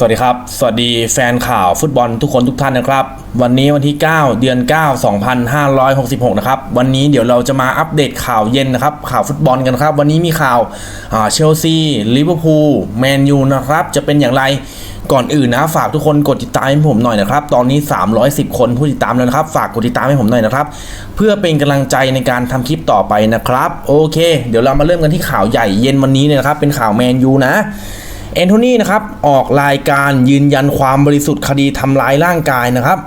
สวัสดีครับ สวัสดีแฟนข่าวฟุตบอลทุกคนทุกท่านนะครับ วันนี้วันที่ 9 เดือน 9 2566 นะครับ วันนี้เดี๋ยวเราจะมาอัปเดตข่าวเย็นนะครับ ข่าวฟุตบอลกันครับ วันนี้มีข่าวเชลซีลิเวอร์พูลแมนยูนะครับ จะเป็นอย่างไรก่อนอื่นนะฝากทุกคนกดติดตามให้ผมหน่อยนะครับ ตอนนี้ 310 คนผู้ติดตามแล้วนะครับ ฝากกดติดตามให้ผมหน่อยนะครับ เพื่อเป็นกำลังใจในการทำคลิปต่อไปนะครับ โอเค เดี๋ยวเรามาเริ่มกันที่ข่าวใหญ่เย็นวันนี้เลยนะครับ เป็นข่าวแมนยูนะ แอนโทนีนะครับออกรายการยืนยันความบริสุทธิ์คดีทำร้ายร่างกายนะครับ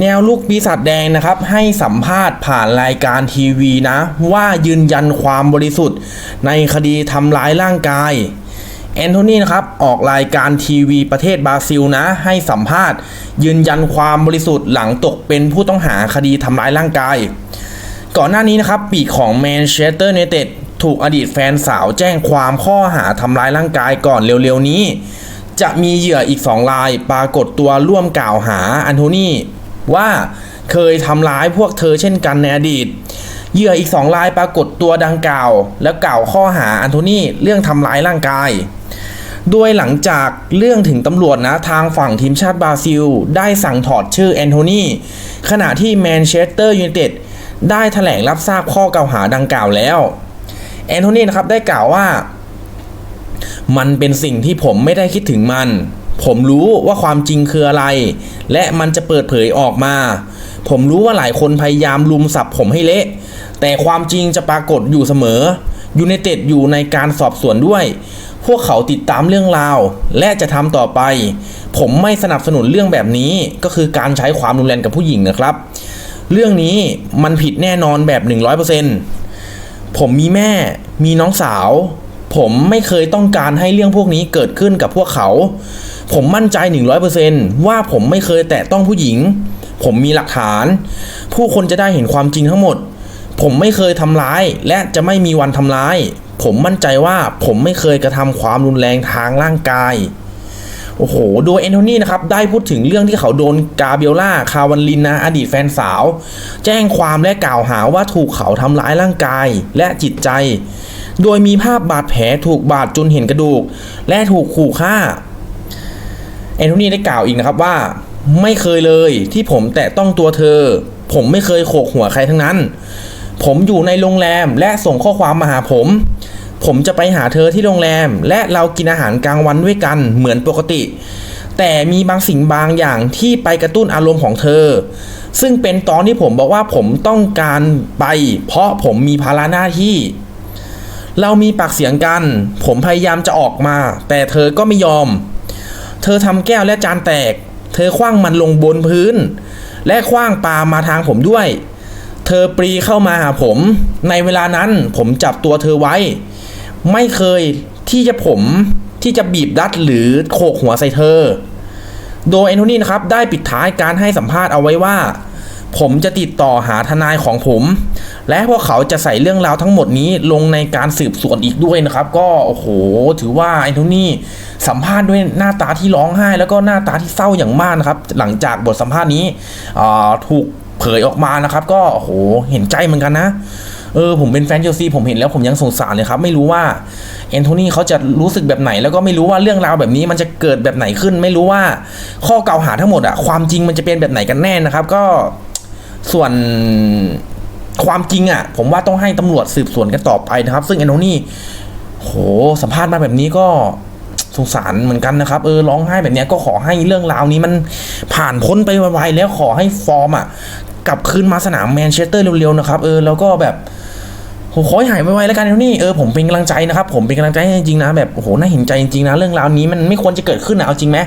แนวลูกปีศาจแดงนะครับ ให้สัมภาษณ์ผ่านรายการทีวีนะ ว่ายืนยันความบริสุทธิ์ในคดีทำร้ายร่างกายแอนโทนีนะครับออกรายการทีวีประเทศบราซิลนะ ให้สัมภาษณ์ ยืนยันความบริสุทธิ์หลังตกเป็นผู้ต้องหาคดีทำร้ายร่างกาย ก่อนหน้านี้นะครับปีกของแมนเชสเตอร์ n นเต็ด ถูกอดีตแฟนสาวแจ้งความข้อหาทำร้ายร่างกายก่อนเร็วๆนี้ จะมีเหยื่ออีกสองรายปรากฏตัวร่วมกล่าวหาอันโทนีว่าเคยทำร้ายพวกเธอเช่นกันในอดีต เหยื่ออีกสองรายปรากฏตัวดังกล่าว แล้วกล่าวข้อหาอันโทนีเรื่องทำร้ายร่างกาย โดยหลังจากเรื่องถึงตำรวจนะทางฝั่งทีมชาติบราซิล ได้สั่งถอดชื่อแอนโทนีขณะที่แมนเชสเตอร์ยูไนเต็ดได้แถลงรับทราบข้อกล่าวหาดังกล่าวแล้ว แอนโทนีนะครับได้กล่าวว่า มันเป็นสิ่งที่ผมไม่ได้คิดถึงมัน ผมรู้ว่าความจริงคืออะไร และมันจะเปิดเผยออกมา ผมรู้ว่าหลายคนพยายามลุมสับผมให้เละ แต่ความจริงจะปรากฏอยู่เสมอยูไนเต็ดอยู่ในการสอบสวนด้วย พวกเขาติดตามเรื่องราว และจะทำต่อไป ผมไม่สนับสนุนเรื่องแบบนี้ ก็คือการใช้ความรุนแรงกับผู้หญิงนะครับ เรื่องนี้มันผิดแน่นอนแบบ 100% ผมมีแม่ มีน้องสาว ผมไม่เคยต้องการให้เรื่องพวกนี้เกิดขึ้นกับพวกเขา ผมมั่นใจ 100%ว่าผมไม่เคยแตะต้องผู้หญิง ผมมีหลักฐาน ผู้คนจะได้เห็นความจริงทั้งหมด ผมไม่เคยทำร้ายและจะไม่มีวันทำร้าย ผมมั่นใจว่าผมไม่เคยกระทำความรุนแรงทางร่างกาย โอ้โห โดยแอนโทนีนะครับ ได้พูดถึงเรื่องที่เขาโดนกาเบลล่า คาวันลินนะ อดีตแฟนสาว แจ้งความและกล่าวหาว่าถูกเขาทำร้ายร่างกายและจิตใจ โดยมีภาพบาดแผลถูกบาดจนเห็นกระดูก และถูกขู่ฆ่าแอนโทนีได้กล่าวอีกนะครับว่า ไม่เคยเลยที่ผมแตะต้องตัวเธอ ผมไม่เคยโขกหัวใครทั้งนั้น ผมอยู่ในโรงแรมและส่งข้อความมาหาผม ผมจะไปหาเธอที่โรงแรม และเรากินอาหารกลางวันด้วยกันเหมือนปกติ แต่มีบางสิ่งบางอย่างที่ไปกระตุ้นอารมณ์ของเธอ ซึ่งเป็นตอนที่ผมบอกว่าผมต้องการไป เพราะผมมีภาระหน้าที่ เรามีปากเสียงกัน ผมพยายามจะออกมา แต่เธอก็ไม่ยอม เธอทำแก้วและจานแตก เธอคว้างมันลงบนพื้น และคว้างปลามาทางผมด้วย เธอปรีเข้ามาหาผม ในเวลานั้นผมจับตัวเธอไว้ ไม่เคยที่จะผมที่จะบีบดัดหรือโขกหัวใส่เธอ โดยแอนโทนีนะครับได้ปิดท้ายการให้สัมภาษณ์เอาไว้ว่า ผมจะติดต่อหาทนายของผม และพวกเขาจะใส่เรื่องราวทั้งหมดนี้ลงในการสืบสวนอีกด้วยนะครับ ก็โอ้โหถือว่าแอนโทนีสัมภาษณ์ด้วยหน้าตาที่ร้องไห้ แล้วก็หน้าตาที่เศร้าอย่างมากนะครับ หลังจากบทสัมภาษณ์นี้ถูกเผยออกมานะครับ ก็โอ้โหเห็นใจเหมือนกันนะ เออผมเป็นแฟนเชลซีผมเห็นแล้วผมยังสงสารเลยครับ ไม่รู้ว่าแอนโทนีเขาจะรู้สึกแบบไหน แล้วก็ไม่รู้ว่าเรื่องราวแบบนี้มันจะเกิดแบบไหนขึ้น ไม่รู้ว่าข้อกล่าวหาทั้งหมดอะความจริงมันจะเป็นแบบไหนกันแน่นะครับ ก็ส่วนความจริงอะผมว่าต้องให้ตำรวจสืบสวนกันต่อไปนะครับ ซึ่งแอนโทนีโหสัมภาษณ์มาแบบนี้ก็สงสารเหมือนกันนะครับ เออร้องไห้แบบเนี้ยก็ขอให้เรื่องราวนี้มันผ่านพ้นไปไวๆแล้วขอให้ฟอร์มอะ กลับคืนมาสนามแมนเชสเตอร์เร็วๆนะครับเออแล้วก็แบบผมขอให้หายไวๆแล้วกันนะนี่เออผมเป็นกำลังใจนะครับผมเป็นกำลังใจให้จริงๆนะแบบโหน่าเห็นใจจริงๆนะเรื่องราวนี้มันไม่ควรจะเกิดขึ้นนะเอาจริงไหม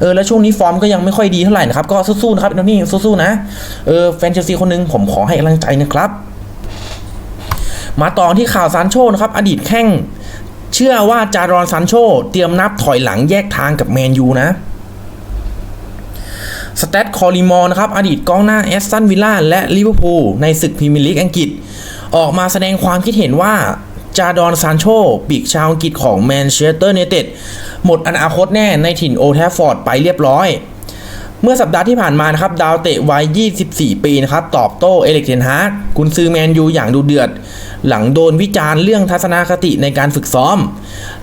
เออแล้วช่วงนี้ฟอร์มก็ยังไม่ค่อยดีเท่าไหร่นะครับก็สู้ๆนะครับนะนี่สู้ๆนะเออแฟนเชลซีคนหนึงผมขอให้กำลังใจนะครับ มาต่อที่ข่าวซานโชนะครับอดีตแข้งเชื่อว่าจารอนซานโชเตรียมนับถอยหลังแยกทางกับแมนยูนะ สเตตคอริมอนะครับอดีตกองหน้าแอสตันวิลล่าและลิเวอร์พูลในศึกพรีเมียร์ลีกอังกฤษ ออกมาแสดงความคิดเห็นว่าจาดอนซานโชปีกชาวอังกฤษของแมนเชสเตอร์เนเต็ดหมดอนาคตแน่ในถิ่นโอแทฟฟอร์ดไปเรียบร้อย เมื่อสัปดาห์ที่ผ่านมานะครับดาวเตะวัย 24 ปีนะครับตอบโต้เอเล็กเทนฮาร์กกุนซือแมนยูอย่างดูเดือด หลังโดนวิจารณ์เรื่องทัศนคติในการฝึกซ้อม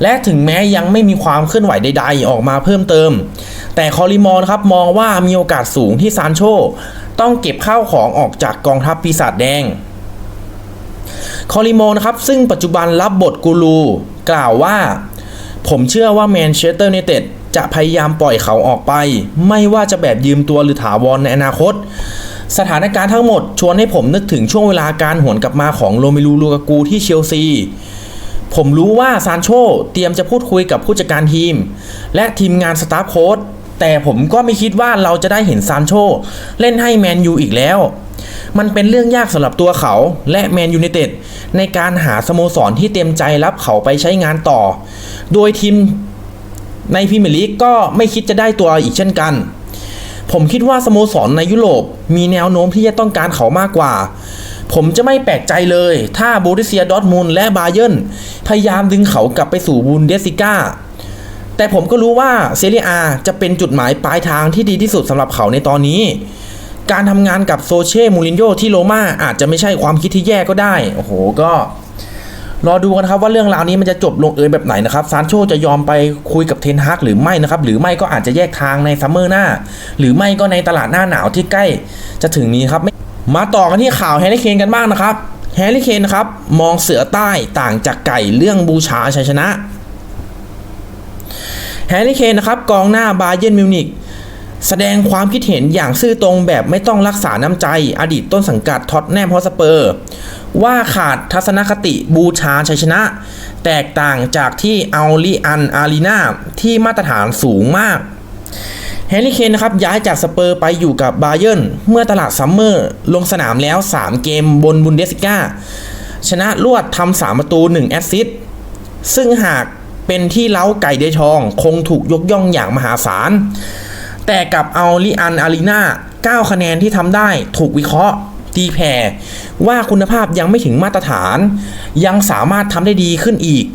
และถึงแม้ยังไม่มีความเคลื่อนไหวใดๆ ออกมาเพิ่มเติม แต่คอริมอนะครับมองว่ามีโอกาสสูงที่ซานโชต้องเก็บข้าวของออกจากกองทัพปีศาจแดงคอริโมนะครับซึ่งปัจจุบันรับบทกูรู กล่าวว่า ผมเชื่อว่าแมนเชสเตอร์ n นเต็ด จะพยายามปล่อยเขาออกไป ไม่ว่าจะแบบยืมตัวหรือถาวรในอนาคต สถานการณ์ทั้งหมดชวนให้ผมนึกถึงช่วงเวลาการหวนกลับมาของโรเมลูลูกากูที่เชลซีผมรู้ว่าซานโชเตรียมจะพูดคุยกับผู้จัดการทีม และทีมงานสตาฟโค้ชแต่ผมก็ไม่คิดว่าเราจะได้เห็นซานโชเล่นให้แมนยูอีกแล้ว มันเป็นเรื่องยากสำหรับตัวเขาและแมนยู i นเต็ดในการหาสโมสรที่เต็มใจรับเขาไปใช้งานต่อ โดยทีม ในพรีเมียร์ลีกก็ไม่คิดจะได้ตัวอีกเช่นกัน ผมคิดว่าสโมสรในยุโรปมีแนวโน้มที่จะต้องการเขามากกว่า ผมจะไม่แปลกใจเลย ถ้าบูริเซียดอร์ทมุนและบาเยิร์นพยายามดึงเขากลับไปสู่บุนเดสซิก้าแต่ผมก็รู้ว่าเซเรียอาจะเป็นจุดหมายปลายทางที่ดีที่สุดสำหรับเขาในตอนนี้ การทำงานกับโซเช่มูรินโญ่ที่โรม่าอาจจะไม่ใช่ความคิดที่แย่ก็ได้ โอ้โห ก็ รอดูกันนะครับว่าเรื่องราวนี้มันจะจบลงเอยแบบไหนนะครับซานโชจะยอมไปคุยกับเทนฮากหรือไม่นะครับหรือไม่ก็อาจจะแยกทางในซัมเมอร์หน้า หรือไม่ก็ในตลาดหน้าหนาวที่ใกล้ จะถึงนี้ครับมาต่อกันที่ข่าวแฮร์รี่เคนกันบ้างนะครับแฮร์รี่เคนนะครับมองเสือใต้ต่างจากไก่เรื่องบูชาชัยชนะแฮร์รี่เคนนะครับกองหน้าบาเย r n นมิวนิก แสดงความคิดเห็นอย่างซื่อตรงแบบไม่ต้องรักษาน้ำใจ อดีตต้นสังกัดท็อตแนมฮอสเปอร์ ว่าขาดทัศนคติบูชาชัยชนะ แตกต่างจากที่อัลลีอันอารีนาที่มาตรฐานสูงมากแฮร์รี่เคนนะครับย้ายจากสเปอร์ไปอยู่กับบาเยิร์นเมื่อตลาดซัมเมอร์ลงสนามแล้ว 3 เกมบนบุนเดสิก้าชนะรวดทำ3ประตู 1 แอสซิสต์ซึ่งหากเป็นที่เล้าไก่เดชอง คงถูกยกย่องอย่างมหาศาล แต่กับเอาลิอันอารีนา9คะแนนที่ทำได้ถูกวิเคราะห์ตีแผ่ว่าคุณภาพยังไม่ถึงมาตรฐาน ยังสามารถทำได้ดีขึ้นอีก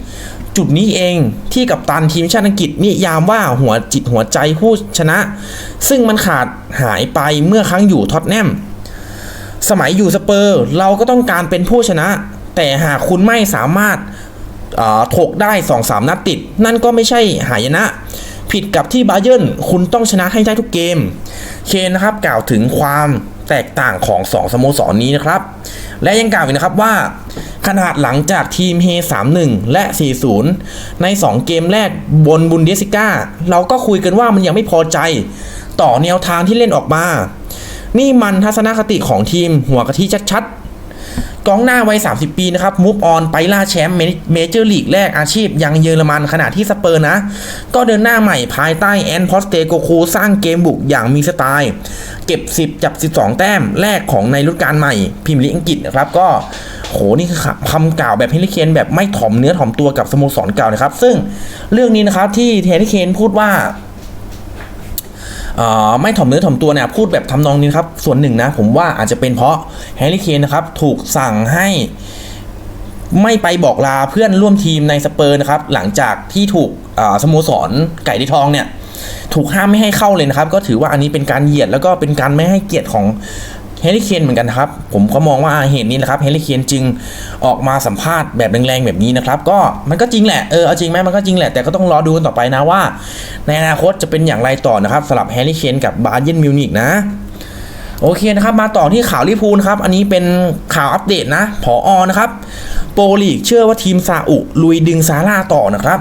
จุดนี้เองที่กับตันทีมชาติอังกฤษนิยามว่าหัวจิตหัวใจผู้ชนะ ซึ่งมันขาดหายไปเมื่อครั้งอยู่ท็อตแนมสมัยอยู่สเปอร์เราก็ต้องการเป็นผู้ชนะ แต่หากคุณไม่สามารถถกได้2-3นัดติด นั่นก็ไม่ใช่หายนะ ผิดกับที่บาเยิร์นคุณต้องชนะให้ได้ทุกเกม เคนนะครับกล่าวถึงความแตกต่างของ 2 สโมสรนนี้นะครับ และยังกล่าวอีกนะครับว่า ขนาดหลังจากทีมเฮ3-1 และ 4-0 ใน 2 เกมแรกบนบุนเดสิก้าเราก็คุยกันว่ามันยังไม่พอใจ ต่อแนวทางที่เล่นออกมา นี่มันทัศนคติของทีมหัวกะทิชัดๆ กองหน้าวัย 30 ปีนะครับมูฟออนไปล่าแชมป์เมเจอร์ลีกแรกอาชีพยังเยอรมันขณะที่สเปอร์นะ ก็เดินหน้าใหม่ภายใต้แอนพอสเตโกคูสร้างเกมบุกอย่างมีสไตล์ เก็บ 10 จับ 12 แต้มแรกของในฤดูกาลใหม่พิมพ์ลีอังกฤษนะครับก็โหนี่คือคำกล่าวแบบเฮนริเคนแบบไม่ถ่อมเนื้อถ่อมตัวกับสโมสรเก่านะครับ ซึ่งเรื่องนี้นะครับที่เฮนริเคนพูดว่า ไม่ถ่อมเนื้อถ่อมตัวเนี่ยพูดแบบทำนองนี้ครับ ส่วนหนึ่งนะ ผมว่าอาจจะเป็นเพราะแฮร์รี่เคนนะครับถูกสั่งให้ไม่ไปบอกลาเพื่อนร่วมทีมในสเปอร์นะครับ หลังจากที่ถูกสโมสรไก่ดิทองเนี่ย ถูกห้ามไม่ให้เข้าเลยนะครับ ก็ถือว่าอันนี้เป็นการเหยียดแล้วก็เป็นการไม่ให้เกียรติของ เฮนรี่เคนเหมือนกันนะครับ ผมก็มองว่าเหตุนี้นะครับเฮนรี่เคนจึงออกมาสัมภาษณ์แบบแรงๆแบบนี้นะครับ ก็มันก็จริงแหละเออเอาจริงไหมมันก็จริงแหละแต่ก็ต้องรอดูกันต่อไปนะว่า ในอนาคตจะเป็นอย่างไรต่อนะครับสำหรับแฮร์รี่เคนกับบาเยนมิวนิกนะโอเคนะครับมาต่อที่ข่าวลิเวอร์พูลครับ อันนี้เป็นข่าวอัปเดตนะผออนะครับ โปรลีกเชื่อว่าทีมซาอุลุยดึงซาร่าต่อนะครับ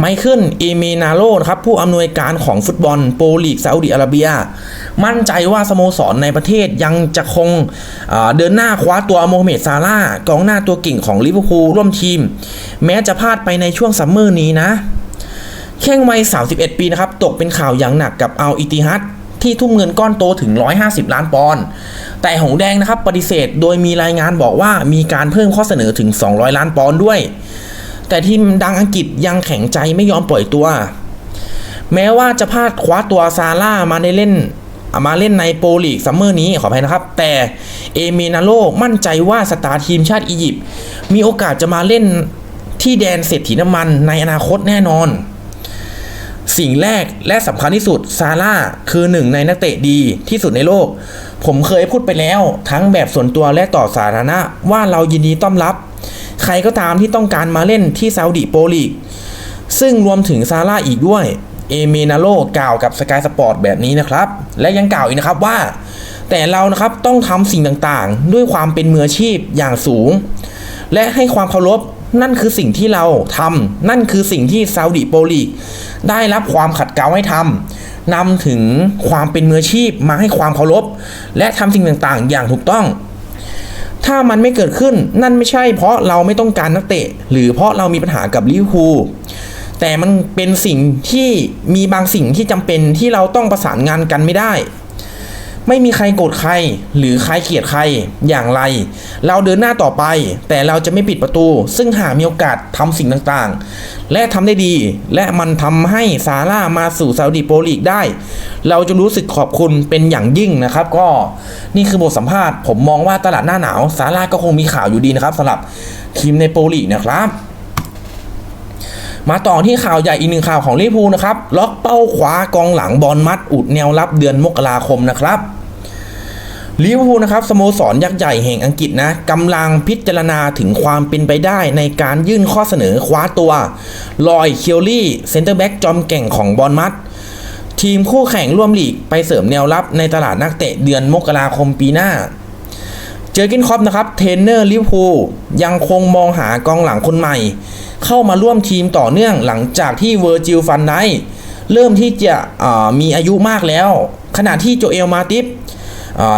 ไมเคิลเอเมนาโลนะครับผู้อำนวยการของฟุตบอลโปรลีกซาอุดิอาระเบีย มั่นใจว่าสโมสรในประเทศยังจะคงเดินหน้าคว้าตัวโมฮัมเหม็ดซาร่ากองหน้าตัวเก่งของลิเวอร์พูลร่วมทีม แม้จะพลาดไปในช่วงซัมเมอร์นี้นะแข้งวัย 31 ปีนะครับ ตกเป็นข่าวอย่างหนักกับอัลอิติฮัดที่ทุ่มเงินก้อนโตถึง 150 ล้านปอนด์ แต่หงแดงนะครับปฏิเสธ โดยมีรายงานบอกว่ามีการเพิ่มข้อเสนอถึง 200 ล้านปอนด์ด้วย แต่ทีมดังอังกฤษยังแข็งใจไม่ยอมปล่อยตัว แม้ว่าจะพลาดคว้าตัวซาร่ามาได้เล่นมาเล่นในโปรลีกซัมเมอร์นี้ขออภัยนะครับ แต่เอเมนาโลมั่นใจว่าสตาร์ทีมชาติอียิปต์มีโอกาสจะมาเล่นที่แดนเศรษฐีน้ำมันในอนาคตแน่นอน สิ่งแรกและสำคัญที่สุดซาร่าคือหนึ่งในนักเตะดีที่สุดในโลก ผมเคยพูดไปแล้วทั้งแบบส่วนตัวและต่อสาธารณะว่าเรายินดีต้อนรับ ใครก็ตามที่ต้องการมาเล่นที่ซาอุดิโปรลีก ซึ่งรวมถึงซาร่าอีกด้วย เอเมนาโลกล่าวกับสกายสปอร์ตแบบนี้นะครับ และยังกล่าวอีกนะครับว่า แต่เรานะครับต้องทำสิ่งต่างๆ ด้วยความเป็นมืออาชีพอย่างสูง และให้ความเคารพนั่นคือสิ่งที่เราทำนั่นคือสิ่งที่ซาอุดิโปรลีกได้รับความขัดเกลาให้ทำนำถึงความเป็นมืออาชีพมาให้ความเคารพและทำสิ่งต่างๆ อย่างถูกต้อง ถ้ามันไม่เกิดขึ้นนั่นไม่ใช่เพราะเราไม่ต้องการนักเตะ หรือเพราะเรามีปัญหากับลิเวอร์พูลแต่มันเป็นสิ่งที่มีบางสิ่งที่จำเป็นที่เราต้องประสานงานกันไม่ได้ ไม่มีใครโกรธใคร หรือใครเกลียดใครอย่างไร เราเดินหน้าต่อไป แต่เราจะไม่ปิดประตู ซึ่งหากมีโอกาสทำสิ่งต่างๆ และทำได้ดี และมันทำให้ซาร่ามาสู่ซาอุดิโปรลีกได้ เราจะรู้สึกขอบคุณเป็นอย่างยิ่งนะครับ ก็นี่คือบทสัมภาษณ์ ผมมองว่าตลาดหน้าหนาวซาร่าก็คงมีข่าวอยู่ดีนะครับสำหรับทีมในโปรลีกนะครับ มาต่อที่ข่าวใหญ่อีกหนึ่งข่าวของลิเวอร์พูลนะครับ ล็อกเป้าขวากองหลังบอลมัดอุดแนวรับเดือนมกราคมนะครับลิเวอร์พูลนะครับสโมสรยักษ์ใหญ่แห่งอังกฤษนะกำลังพิจารณาถึงความเป็นไปได้ในการยื่นข้อเสนอคว้าตัว ลอยเคียวลี่เซนเตอร์แบ็กจอมเก่งของบอลมัดทีมคู่แข่งร่วมลีกไปเสริมแนวรับในตลาดนักเตะเดือนมกราคมปีหน้า เจอกินคอปนะครับเทรนเนอร์ลิเวอร์พูลยังคงมองหากองหลังคนใหม่ เข้ามาร่วมทีมต่อเนื่องหลังจากที่เวอร์จิลฟันไดเริ่มที่จะมีอายุมากแล้ว ขณะที่โจเอลมาติฟ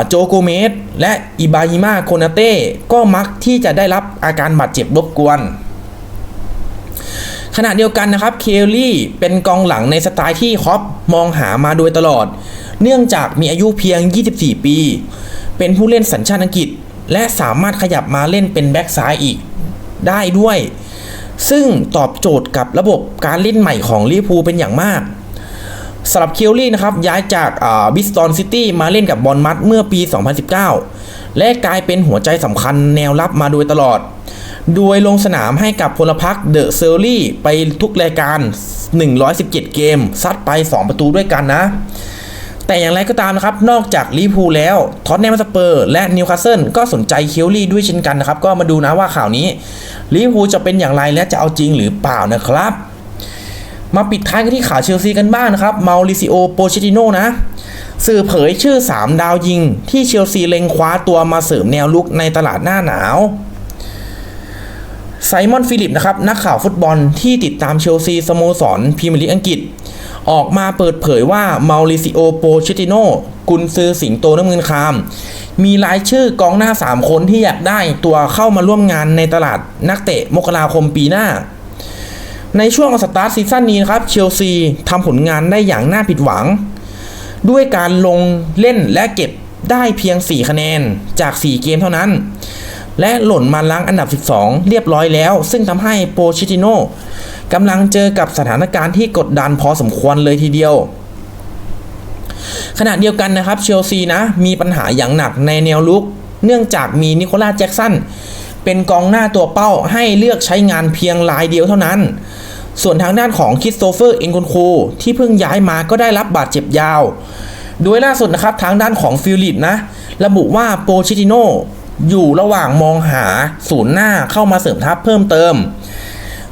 โจโกเมสและอิบาฮิมาโคนาเต้ก็มักที่จะได้รับอาการบาดเจ็บรบกวน ขณะเดียวกันนะครับเคลลี่เป็นกองหลังในสไตล์ที่คอปมองหามาโดยตลอด เนื่องจากมีอายุเพียง 24 ปี เป็นผู้เล่นสัญชาติอังกฤษ และสามารถขยับมาเล่นเป็นแบ็กซ้ายอีกได้ด้วย ซึ่งตอบโจทย์กับระบบการเล่นใหม่ของลิเวอร์พูลเป็นอย่างมากสำหรับเคียวลี่นะครับย้ายจากบิสตอนซิตี้มาเล่นกับบอลมัดเมื่อปี 2019 และกลายเป็นหัวใจสำคัญแนวรับมาโดยตลอด โดยลงสนามให้กับพลพรรคเดอะเซอรี่ไปทุกรายการ 117 เกม ซัดไป 2 ประตูด้วยกันนะ แต่อย่างไรก็ตามนะครับ นอกจากลิเวอร์พูลแล้วท็อตแนมสเปอร์และนิวคาสเซิลก็สนใจเคียวลี่ด้วยเช่นกันนะครับ ก็มาดูนะว่าข่าวนี้ลิเวอร์พูลจะเป็นอย่างไรและจะเอาจริงหรือเปล่านะครับ มาปิดท้ายกันที่ข่าวเชลซีกันบ้างนะครับมาริซิโอโปเชติโนนะสื่อเผยชื่อ 3 ดาวยิง ที่เชลซีเล็งคว้าตัวมาเสริมแนวลุกในตลาดหน้าหนาวไซมอนฟิลิปนะครับนักข่าวฟุตบอลที่ติดตามเชลซีสโมสรพรีเมียร์ลีกอังกฤษ ออกมาเปิดเผยว่ามาริซิโอโปเชติโนกุนซือสิงโตน้ำเงินคาม มีรายชื่อกองหน้า 3 คนที่อยากได้ตัวเข้ามาร่วมงานในตลาดนักเตะมกราคมปีหน้า ในช่วงสตาร์ทซีซั่นนี้นะครับเชลซีทำผลงานได้อย่างน่าผิดหวัง ด้วยการลงเล่นและเก็บได้เพียง 4 คะแนนจาก 4 เกมเท่านั้น และหล่นมาล้างอันดับ 12 เรียบร้อยแล้ว ซึ่งทำให้โปชิติโนกำลังเจอกับสถานการณ์ที่กดดันพอสมควรเลยทีเดียว ขณะเดียวกันนะครับเชลซีนะ มีปัญหาอย่างหนักในแนวลุก เนื่องจากมีนิโคลัสแจ็กสันเป็นกองหน้าตัวเป้าให้เลือกใช้งานเพียงรายเดียวเท่านั้น ส่วนทางด้านของคิสโตเฟอร์เอ็นคอนคูที่เพิ่งย้ายมาก็ได้รับบาดเจ็บยาว โดยล่าสุดนะครับทางด้านของฟิลิปนะ ระบุว่าโปชิติโน อยู่ระหว่างมองหาศูนย์หน้าเข้ามาเสริมทัพเพิ่มเติม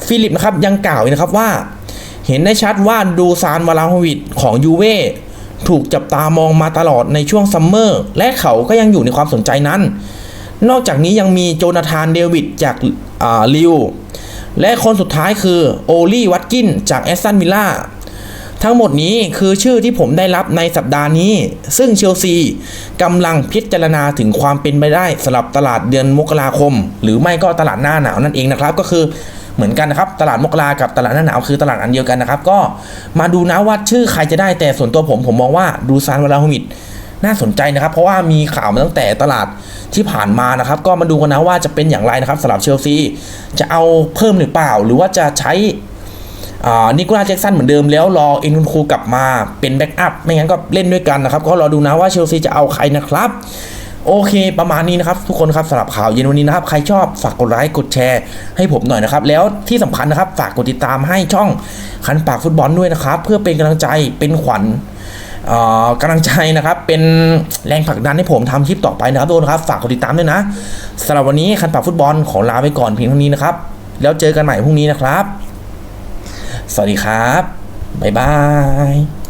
ฟิลิปนะครับยังกล่าวอีกนะครับว่า เห็นได้ชัดว่าดูซานวาลาโฮวิดของยูเว่ถูกจับตามองมาตลอดในช่วงซัมเมอร์และเขาก็ยังอยู่ในความสนใจนั้น นอกจากนี้ยังมีโจนาธานเดวิดจากลิวและคนสุดท้ายคือโอลี่วัตกินจากแอสตันวิลล่า ทั้งหมดนี้คือชื่อที่ผมได้รับในสัปดาห์นี้ ซึ่งเชลซีกำลังพิจารณาถึงความเป็นไปได้สำหรับตลาดเดือนมกราคม หรือไม่ก็ตลาดหน้าหนาวนั่นเองนะครับ ก็คือเหมือนกันนะครับ ตลาดมกรากับตลาดหน้าหนาวคือตลาดอันเดียวกันนะครับ ก็มาดูนะว่าชื่อใครจะได้แต่ส่วนตัวผมผมมองว่าดูซานวาลาฮมิดน่าสนใจนะครับ เพราะว่ามีข่าวมาตั้งแต่ตลาดที่ผ่านมานะครับ ก็มาดูกันนะว่าจะเป็นอย่างไรนะครับสำหรับเชลซีจะเอาเพิ่มหรือเปล่า หรือว่าจะใช้ นิโคลัสแจ็กสันเหมือนเดิมแล้วรอเอ็นคูกลับมาเป็นแบ็กอัพไม่งั้นก็เล่นด้วยกันนะครับ ก็รอดูนะว่าเชลซีจะเอาใครนะครับ โอเค ประมาณนี้นะครับ ทุกคนครับสำหรับข่าวเย็นวันนี้นะครับ ใครชอบฝากกดไลค์กดแชร์ให้ผมหน่อยนะครับ แล้วที่สำคัญนะครับฝากกดติดตามให้ช่องคันปากฟุตบอลด้วยนะครับ เพื่อเป็นกำลังใจเป็นขวัญอ่อกำลังใจนะครับ เป็นแรงผลักดันให้ผมทำคลิปต่อไปนะครับทุกคนครับ ฝากกดติดตามด้วยนะสำหรับวันนี้คันปากฟุตบอลขอลาไปก่อนเพียงเท่านี้นะครับ แล้วเจอกันใหม่พรุ่งนี้นะครับ สวัสดีครับ บ๊ายบาย